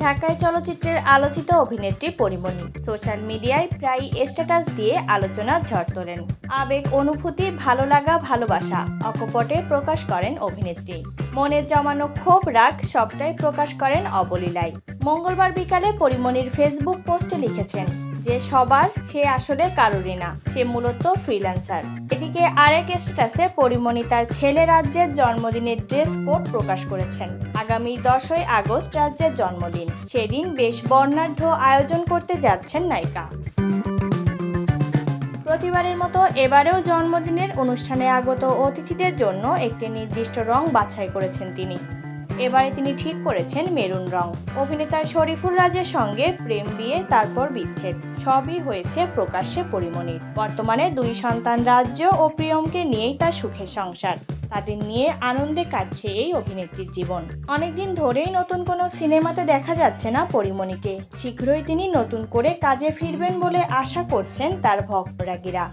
ঢাকায় চলচ্চিত্রের আলোচিত অভিনেত্রী পরিমণি। সোশ্যাল মিডিয়ায় প্রায় স্ট্যাটাস দিয়ে আলোচনা ঝড় তোলেন। আবেগ, অনুভূতি, ভালো লাগা, ভালোবাসা অকপটে প্রকাশ করেন অভিনেত্রী। মনের জমানো ক্ষোভ, রাগ সবটাই প্রকাশ করেন অবলীলায়। মঙ্গলবার বিকালে পরিমণির ফেসবুক পোস্টে লিখেছেন যে সবার, সে আসলে কারোরই না। সে মূলত ফ্রিল্যান্সার এদিকে আরেক স্ট্যাটাসে পরিমণি তার ছেলে রাজ্যের জন্মদিনের ড্রেস কোড প্রকাশ করেছেন। আগামী দশই আগস্ট রাজ্যের জন্মদিন। সেদিন বেশ বর্ণাঢ্য আয়োজন করতে যাচ্ছেন নায়িকা। প্রতিবারের মতো এবারেও জন্মদিনের অনুষ্ঠানে আগত অতিথিদের জন্য একটি নির্দিষ্ট রং বাছাই করেছেন তিনি। এবারে তিনি ঠিক করেছেন মেরুন রং। অভিনেতা শরীফুল রাজের সঙ্গে প্রেম, বিয়ে, তারপর বিচ্ছেদ। সবই হয়েছে প্রকাশ্যে পরিমণির। বর্তমানে দুই সন্তান রাজ্য ও প্রিয়মকে নিয়েই তার সুখের সংসার। তাদের নিয়ে আনন্দে কাটছে এই অভিনেত্রীর জীবন। অনেকদিন ধরেই নতুন কোনো সিনেমাতে দেখা যাচ্ছে না পরিমণিকে। শীঘ্রই তিনি নতুন করে কাজে ফিরবেন বলে আশা করছেন তার ভক্তরাগীরা।